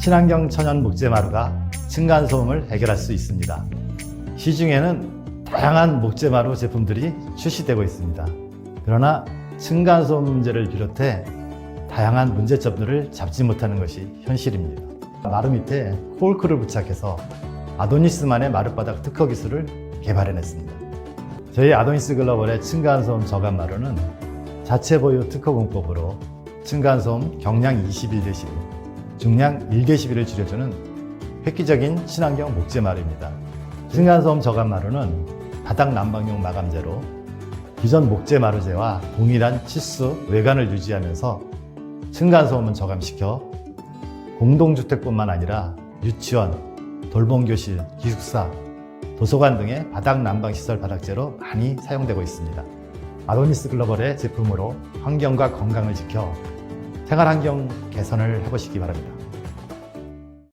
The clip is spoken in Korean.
친환경 천연 목재마루가 층간소음을 해결할 수 있습니다. 시중에는 다양한 목재마루 제품들이 출시되고 있습니다. 그러나 층간소음 문제를 비롯해 다양한 문제점들을 잡지 못하는 것이 현실입니다. 마루 밑에 코울크를 부착해서 아도니스만의 마룻바닥 특허 기술을 개발해냈습니다. 저희 아도니스 글로벌의 층간소음 저감 마루는 자체 보유 특허 공법으로 층간소음 경량 21데시벨, 중량 1데시벨을 줄여주는 획기적인 친환경 목재 마루입니다. 층간소음 저감 마루는 바닥 난방용 마감재로 기존 목재 마루재와 동일한 치수, 외관을 유지하면서 층간소음은 저감시켜 공동주택뿐만 아니라 유치원, 돌봄교실, 기숙사, 도서관 등의 바닥 난방 시설 바닥재로 많이 사용되고 있습니다. 아도니스 글로벌의 제품으로 환경과 건강을 지켜 생활 환경 개선을 해보시기 바랍니다.